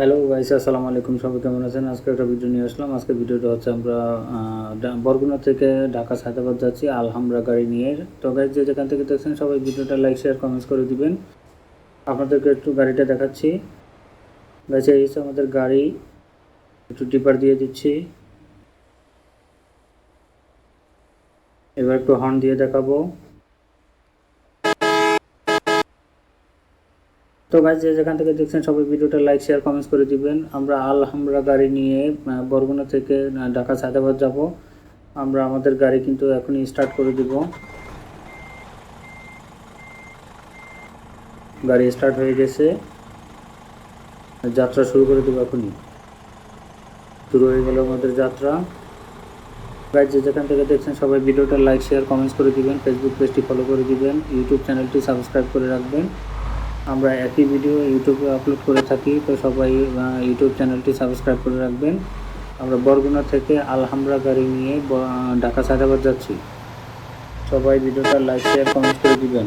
Hello guys আসসালামু আলাইকুম। সবাই কেমন আছেন? আজকে একটা ভিডিও নিয়ে আসলাম। আজকে ভিডিওটা হচ্ছে আমরা বরগুনা থেকে ঢাকা সায়দাবাদ যাচ্ছি, আলহামরা গাড়ি নিয়ে। তো গাইজ যে যেখান থেকে দেখছেন, সবাই ভিডিওটা লাইক শেয়ার কমেন্টস করে দিবেন। আপনাদেরকে একটু গাড়িটা দেখাচ্ছি। গাইজ এই হচ্ছে আমাদের গাড়ি। একটু টিপার দিয়ে দিচ্ছি। এবার একটু হর্ন দিয়ে দেখাবো। তো গাইজ যে যেখান থেকে দেখছেন সবাই ভিডিওটা লাইক শেয়ার কমেন্টস করে দিবেন। আমরা আলহামরা গাড়ি নিয়ে বরগুনা থেকে ঢাকা সায়দাবাদ যাব। আমরা আমাদের গাড়ি কিন্তু এখনই স্টার্ট করে দিব। গাড়ি স্টার্ট হয়ে গেছে। যাত্রা শুরু করে দেবো এখনই। শুরু হয়ে গেল আমাদের যাত্রা। গাইজ যে যেখান থেকে দেখছেন সবাই ভিডিওটা লাইক শেয়ার কমেন্টস করে দিবেন। ফেসবুক পেজটি ফলো করে দিবেন। ইউটিউব চ্যানেলটি সাবস্ক্রাইব করে রাখবেন। আমরা একই ভিডিও ইউটিউবে আপলোড করে থাকি, তো সবাই ইউটিউব চ্যানেলটি সাবস্ক্রাইব করে রাখবেন। আমরা বরগুনা থেকে আলহামরা গাড়ি নিয়ে ঢাকা সায়দাবাদ যাচ্ছি। সবাই ভিডিওটা লাইক শেয়ার কমেন্ট করে দিবেন।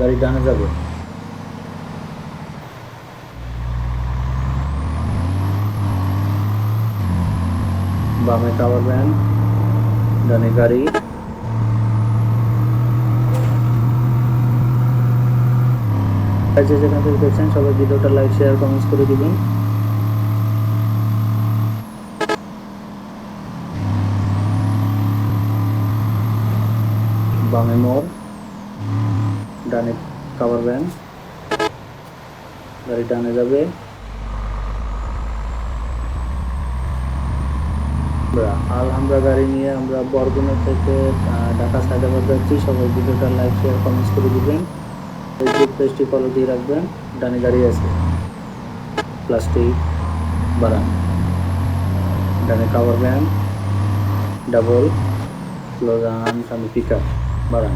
গাড়ি ডানে যাবে। বামে কাভার ভ্যান ডানে গাড়ি। যে যেখান থেকে দেখছেন, সবাই ভিডিওটা লাইক শেয়ার কমেন্টস করে দিবেন। বামে মোর ডানে কাভার ভ্যান গাড়ি ডানে যাবে। আমরা আলহামরা গাড়ি নিয়ে আমরা বরগুনা থেকে ঢাকা, সায়দাবাদ যাচ্ছি। সবাই ভিডিওটা লাইক শেয়ার কমেন্টস করে দিবেন। ফেসবুক পেজটি ফলো দিয়ে রাখবেন। ডানে গাড়ি আছে। প্লাস্টিক বারান। ডানে কাভার ভ্যান ডাবল স্লোগান সামনে পিক আপ বারান।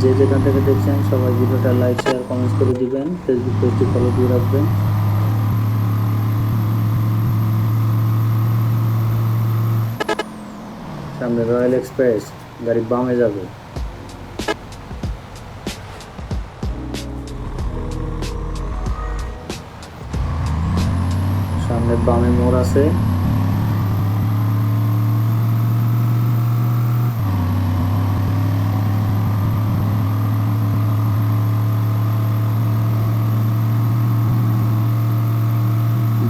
যে যেখান থেকে দেখছেন, সবাই ভিডিওটা লাইক শেয়ার কমেন্টস করে দিবেন। ফেসবুক পেজটি ফলো দিয়ে রাখবেন। সামনে রয়্যাল এক্সপ্রেস গাড়ি বামে যাবে। সামনে বামে মোড় আছে।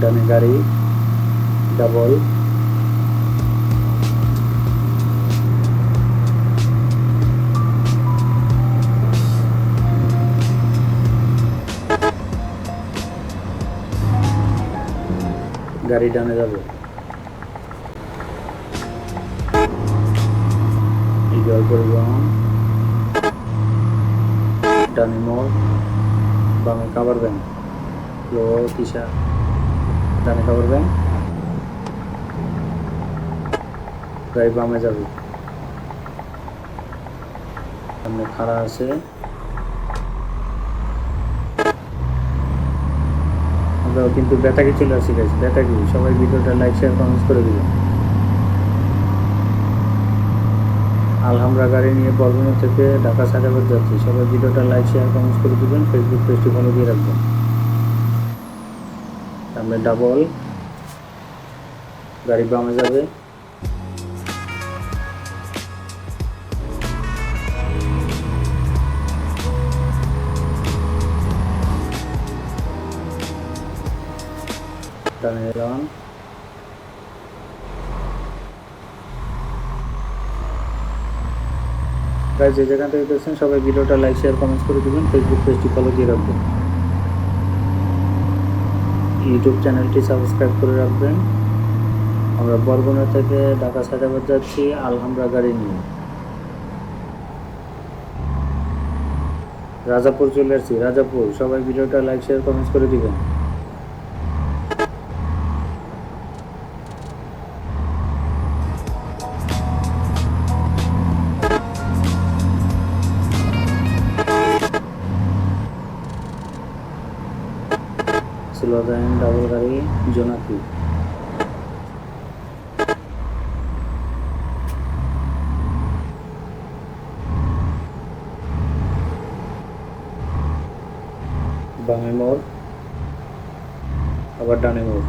ডানে গাড়ি ডাবল। গাড়ি ডানে যাবে। ইগল পরিবহন ডানে মোড়, বামে কাভার ভ্যান লো তিসা ডানে কাভার ভ্যান গাড়ি বামে যাবে। সামনে খাড়া আছে। আমরাও কিন্তু বেতাকি চলে আসি গেছি বেতাকি সবাই ভিডিওটা লাইক শেয়ার কমেন্টস করে দিবেন। আলহামরা গাড়ি নিয়ে বরগুনা থেকে ঢাকা সাজাবাদ যাচ্ছি। সবাই ভিডিওটা লাইক শেয়ার কমেন্টস করে দিবেন ফেসবুক পেজটি ফলো দিয়ে রাখবেন। সামনে ডাবল গাড়ি বামে যাবে। এলাম গাইজ যে যেখান থেকে দেখছেন সবাই ভিডিওটা লাইক শেয়ার কমেন্টস করে দিবেন ফেসবুক পেজটি ফলো দিয়ে রাখবেন। ইউটিউব চ্যানেলটি সাবস্ক্রাইব করে রাখবেন। আমরা বরগুনা থেকে ঢাকা সাজাবাদ যাচ্ছি আলহামরা গাড়ি নিয়ে। রাজাপুর চলে আসছি, রাজাপুর, সবাই ভিডিওটা লাইক শেয়ার কমেন্টস করে দিবেন। থাউজেন্ড ডাবল গাড়ি, জোনাকি। বামে মোড়, আবার ডানে মোড়।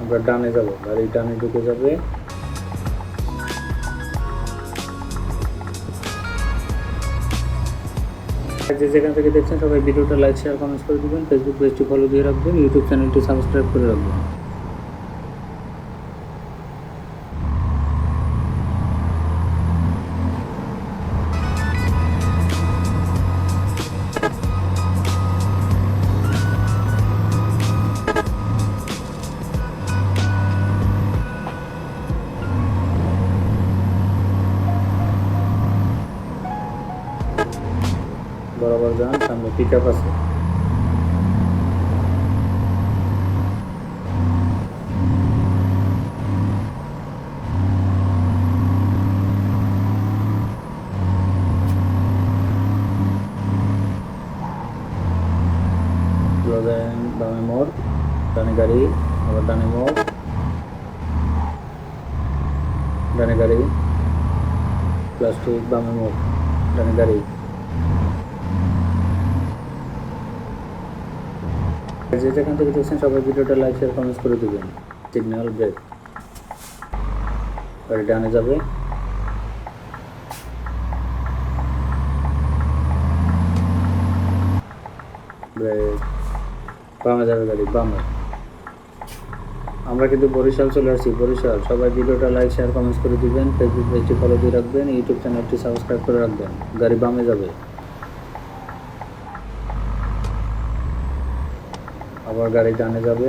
আমরা ডানে যাব, গাড়ি ডানে ঢুকে যাবে। যে যেখান থেকে দেখছেন সবাই ভিডিওটা লাইক শেয়ার কমেন্টস করে দেবেন। ফেসবুক পেজটি ফলো দিয়ে রাখবেন। ইউটিউব চ্যানেলটি সাবস্ক্রাইব করে রাখবেন। বরাবর যান সামনে পিক আপ আছে যান বামে মোড় ডানে গাড়ি আবার ডানে মোড় ডানে গাড়ি প্লাস্টিক বামে মোড় ডানে গাড়ি যে যেখান থেকে দেখছেন সবাই ভিডিওটা লাইক শেয়ার কমেন্টস করে দেবেন। সিগন্যাল ব্রেক গাড়ি ডানে যাবে। বামে যাবে গাড়ি, বামে। আমরা কিন্তু বরিশাল চলে আসছি, বরিশাল। সবাই ভিডিওটা লাইক শেয়ার কমেন্টস করে দিবেন। ফেসবুক পেজটি ফলো দিয়ে রাখবেন ইউটিউব চ্যানেলটি সাবস্ক্রাইব করে রাখবেন। গাড়ি বামে যাবে। আবার গাড়ি ডানে যাবে।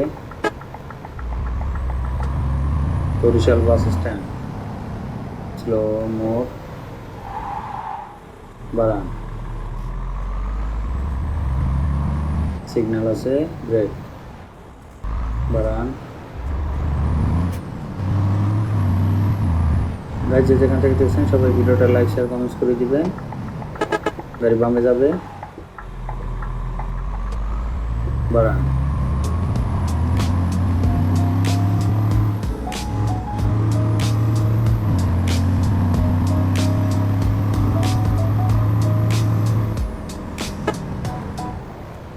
Barishal bus stand. স্লো মোড় বারান সিগন্যাল আছে, ব্রেক। বারান গাড়ি যে যেখান থেকে দেখছেন, সবাই ভিডিওটা লাইক শেয়ার কমেন্টস করে দিবেন। গাড়ি বামে যাবে। বারান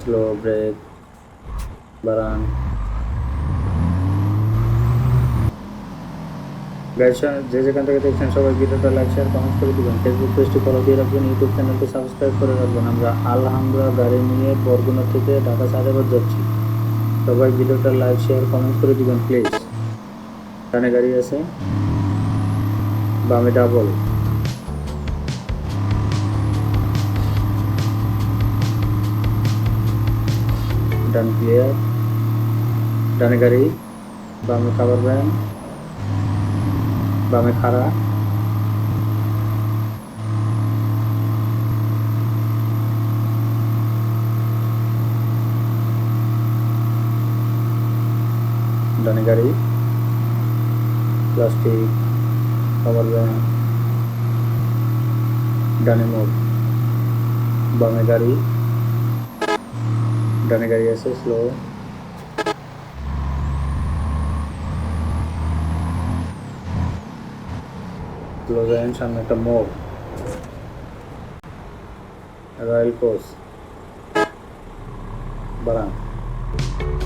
স্লো ব্রেক গাইস যে যেখান থেকে দেখছেন সবাই ভিডিওটা লাইক শেয়ার কমেন্ট করে দিবেন। ফেসবুক পেজটি ফলো দিয়ে রাখবেন ইউটিউব চ্যানেলটি সাবস্ক্রাইব করে রাখবেন। আমরা আলহামদুলা গাড়ি নিয়ে বরগুনা থেকে ঢাকা সাড়েবার যাচ্ছি। সবাই ভিডিওটা লাইক শেয়ার কমেন্ট করে দিবেন প্লিজ ডানে গাড়ি আছে। বামে ডাবল ডান ক্লিয়ার ডানে গাড়ি, বামে খাবার ভ্যান, বামে খাড়া। ডানে গাড়ি, প্লাস্টিক, খাবার ভ্যান, ডানে মোড়। বামে গাড়ি ডানে গাড়ি আছে স্লো স্লো যাবেন সামনে একটা মোড় রয়্যাল কোচ বারান ডানে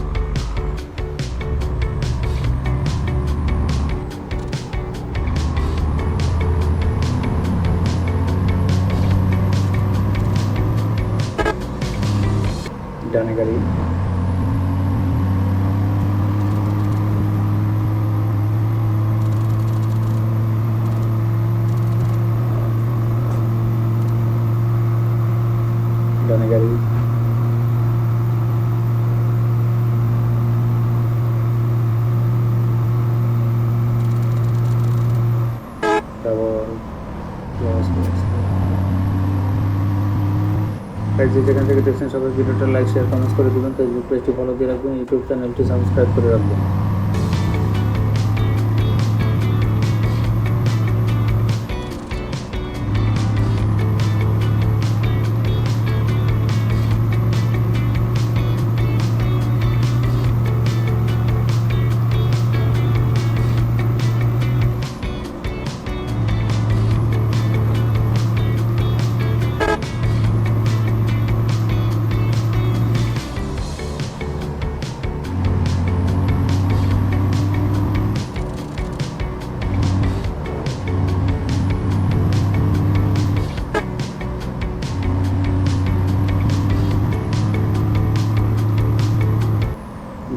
গাড়ি ডানে গাড়ি তারপর close, close, close. গাইজ যে যেখান থেকে দেখছেন সবাই ভিডিওটা লাইক শেয়ার কমেন্টস করে দেবেন। ফেসবুক পেজটি ফলো দিয়ে রাখবেন ইউটিউব চ্যানেলটি সাবস্ক্রাইব করে রাখবেন।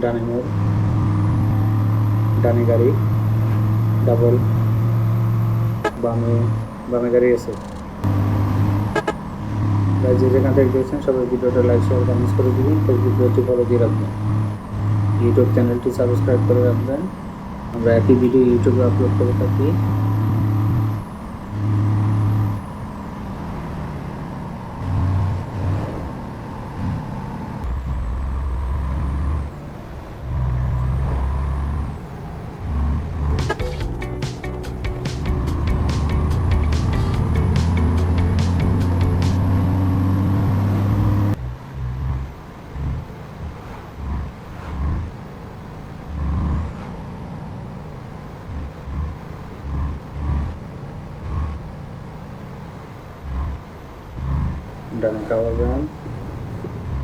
ডানে মোড়, ডানে গাড়ি, ডাবল বামে বামে গাড়ি আছে। যে যেখান থেকে দেখছেন, সবাই ভিডিওটা লাইক শেয়ার কমেন্টস করে দিবেন। ফেসবুক পেজটি ফলো দিয়ে রাখবেন। ইউটিউব চ্যানেলটি সাবস্ক্রাইব করে রাখবেন। আমরা একই ভিডিও ইউটিউবে আপলোড করে থাকি।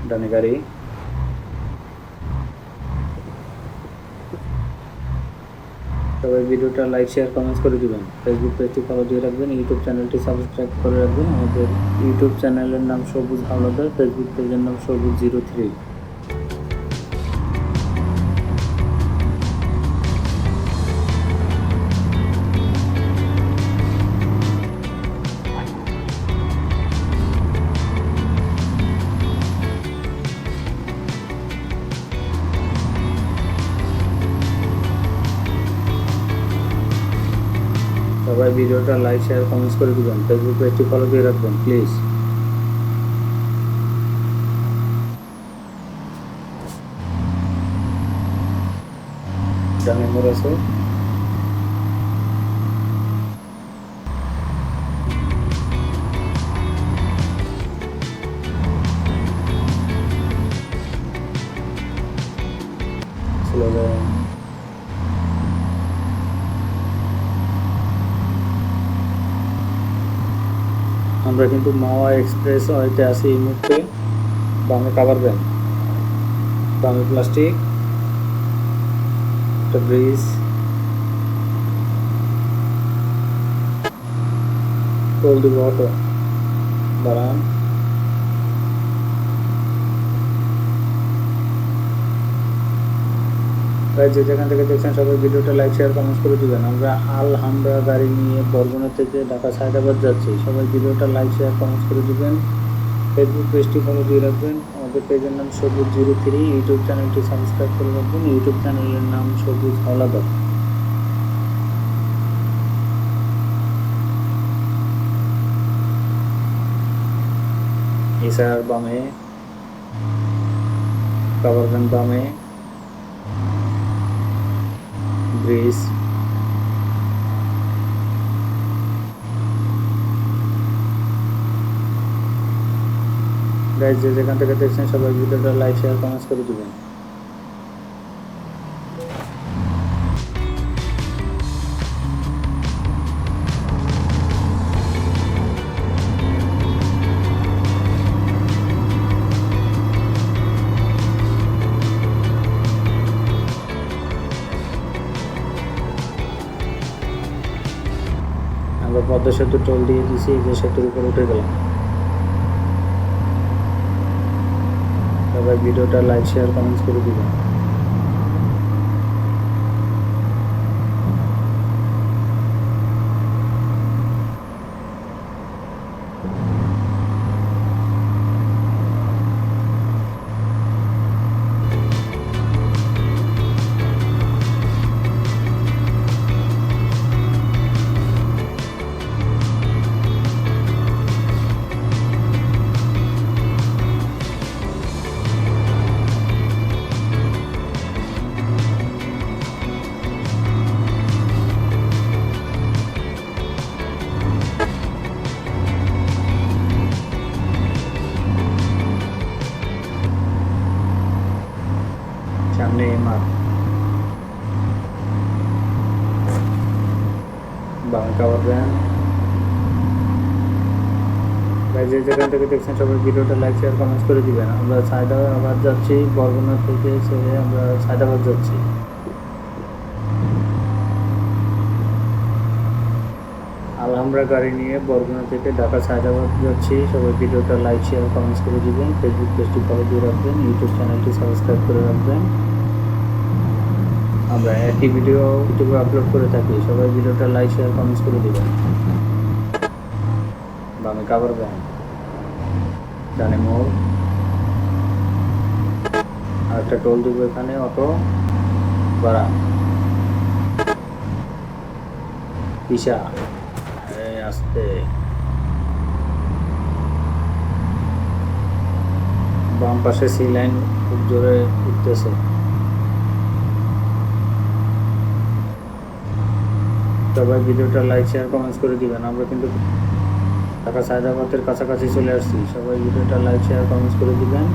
ডানে গাড়ি। সবাই ভিডিওটা লাইক শেয়ার কমেন্টস করে দিবেন। ফেসবুক পেজটি ফলো দিয়ে রাখবেন ইউটিউব চ্যানেলটি সাবস্ক্রাইব করে রাখবেন। আমাদের ইউটিউব চ্যানেলের নাম সবুজ হাওলাদার ফেসবুক পেজের নাম সবুজ জিরো থ্রি ভিডিওটা লাইক শেয়ার কমেন্টস করে দিবেন। ফেসবুক পেজটি ফলো দিয়ে রাখবেন প্লিজ ডানে মোড় আছে? কিন্তু মাওয়া এক্সপ্রেস হইতে আছি এই মুহূর্তে বামে কাভার ভ্যান বামে প্লাস্টিক একটা ব্রিজ টোল দিব দাঁড়ান। তাই যে যেখান থেকে দেখছেন, সবাই ভিডিওটা লাইক শেয়ার কমেন্টস করে দেবেন। আমরা আল হামরা গাড়ি নিয়ে বরগুনা থেকে ঢাকা সায়দাবাদ যাচ্ছি। সবাই ভিডিওটা লাইক শেয়ার কমেন্টস করে দিবেন। ফেসবুক পেজটি ফলো দিয়ে রাখবেন। আমাদের পেজের নাম সবুজ জিরো থ্রি ইউটিউব চ্যানেলটি সাবস্ক্রাইব করে রাখবেন। ইউটিউব চ্যানেলের নাম সবুজ হাওলাদার এছাড়া বামে কাভার বামে ব্রিজ গাইজ যে যেখান থেকে দেখছেন সবাই ভিডিওটা লাইক শেয়ার কমেন্টস করে দিবেন। পদ্মা সেতু, টোল দিয়ে দিয়েছি এই যে সেতুর উপর উঠে গেলাম। সবাই ভিডিওটা লাইক শেয়ার কমেন্টস করে দিবেন। ভ্যান ভাই যে যেখান থেকে দেখছেন সবাই ভিডিওটা লাইক শেয়ার কমেন্টস করে দিবেন। আমরা সায়দাবাদ যাচ্ছি বরগুনা থেকে ছেড়ে আমরা সায়দাবাদ যাচ্ছি। আলহামরা গাড়ি নিয়ে বরগুনা থেকে ঢাকা সায়দাবাদ যাচ্ছি। সবাই ভিডিওটা লাইক শেয়ার কমেন্টস করে দিবেন। ফেসবুক পেজটি ফলো দিয়ে রাখবেন। ইউটিউব চ্যানেলটি সাবস্ক্রাইব করে রাখবেন। আমরা একই ভিডিও ইউটিউবে আপলোড করে থাকি। সবাই ভিডিওটা লাইক শেয়ার কমেন্টস করে দেবেন বামে কাভার ব্যান ডানে মোড়। আর একটা টোল দিব এখানে, অটো। বাড়া। পিসা আসতে। বাম পাশে সি লাইন খুব জোরে উঠতেছে। সবাই ভিডিওটা লাইক শেয়ার কমেন্টস করে দিবেন। আমরা কিন্তু ঢাকা সায়দাবাদের কাছাকাছি চলে আসছি। সবাই ভিডিওটা লাইক শেয়ার কমেন্টস করে দিবেন।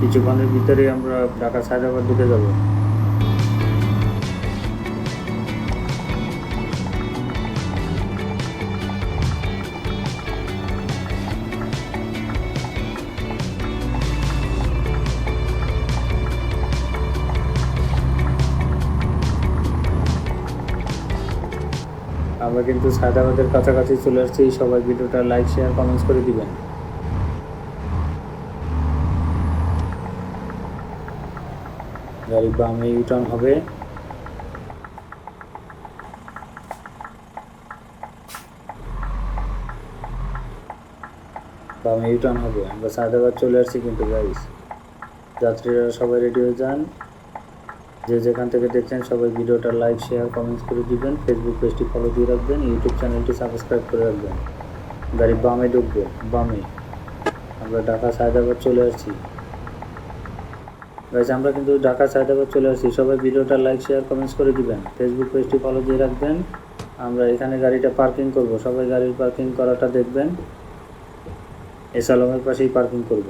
কিছুক্ষণের ভিতরে আমরা ঢাকা সায়দাবাদ ঢুকে যাব। আমরা কিন্তু সায়দাবাদের কাছাকাছি চলে আসছি। সবাই ভিডিওটা লাইক শেয়ার কমেন্টস করে দিবেন। গাড়ি ইউটার্ন হবে। বামে ইউটার্ন হবে। আমরা সায়দাবাদ চলে আসছি কিন্তু গাইস যাত্রীরা সবাই রেডি হয়ে যান। যে যেখান থেকে দেখছেন সবাই ভিডিওটা লাইক শেয়ার কমেন্টস করে দিবেন। ফেসবুক পেজটি ফলো দিয়ে রাখবেন ইউটিউব চ্যানেলটি সাবস্ক্রাইব করে রাখবেন। গাড়ি বামে ঢুকবে, বামে। আমরা ঢাকা সায়দাবাদ চলে আসছি। গাইজ আমরা কিন্তু ঢাকা সায়দাবাদ চলে আসছি। সবাই ভিডিওটা লাইক শেয়ার কমেন্টস করে দিবেন। ফেসবুক পেজটি ফলো দিয়ে রাখবেন। আমরা এখানে গাড়িটা পার্কিং করব। সবাই গাড়ির পার্কিং করাটা দেখবেন। এসালমের পাশেই পার্কিং করব।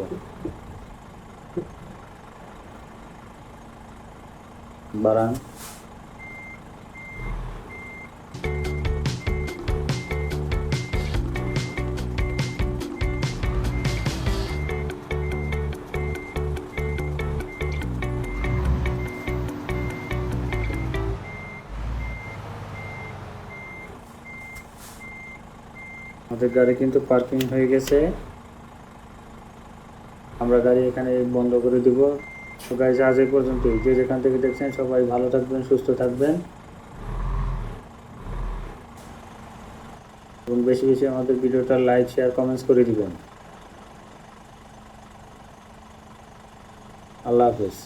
বারান আমাদের গাড়ি কিন্তু পার্কিং হয়ে গেছে। আমরা গাড়ি এখানে বন্ধ করে দিব। তো গাইজ আজ এই পর্যন্তই। যে যেখান থেকে দেখছেন, সবাই ভালো থাকবেন, সুস্থ থাকবেন। এবং বেশি বেশি আমাদের ভিডিওটা লাইক শেয়ার কমেন্টস করে দিবেন। আল্লাহ হাফেজ।